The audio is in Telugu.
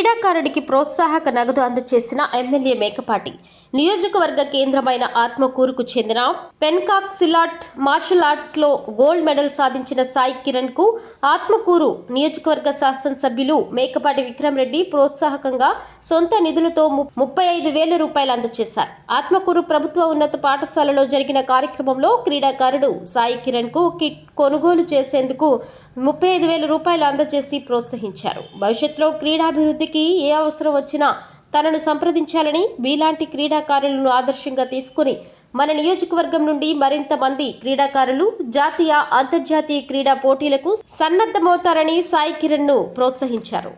క్రీడాకారుడికి ప్రోత్సాహక నగదు అందజేసిన ఎమ్మెల్యే మేకపాటి. నియోజకవర్గ కేంద్రమైన ఆత్మకూరుకు చెందిన పెన్కాక్ సిలాట్ మార్షల్ ఆర్ట్స్లో గోల్డ్ మెడల్ సాధించిన సాయి కిరణ్కు ఆత్మకూరు నియోజకవర్గ శాసనసభ్యులు మేకపాటి విక్రమ్ రెడ్డి ప్రోత్సాహకంగా సొంత నిధులతో ముప్పై ఐదు వేల రూపాయలు అందజేశారు ఆత్మకూరు ప్రభుత్వ ఉన్నత పాఠశాలలో జరిగిన కార్యక్రమంలో క్రీడాకారుడు సాయి కిరణ్కు కిట్ కొనుగోలు చేసేందుకు ముప్పై ఐదు వేల రూపాయలు అందజేసి ప్రోత్సహించారు. భవిష్యత్తులో క్రీడాభివృద్ధికి ఏ అవసరం వచ్చినా తనను సంప్రదించాలని మీలాంటి క్రీడాకారులను ఆదర్శంగా తీసుకుని మన నియోజకవర్గం నుండి మరింత మంది క్రీడాకారులు జాతీయ అంతర్జాతీయ క్రీడా పోటీలకు సన్నద్ధమవుతారని సాయి కిరణ్ను ప్రోత్సహించారు.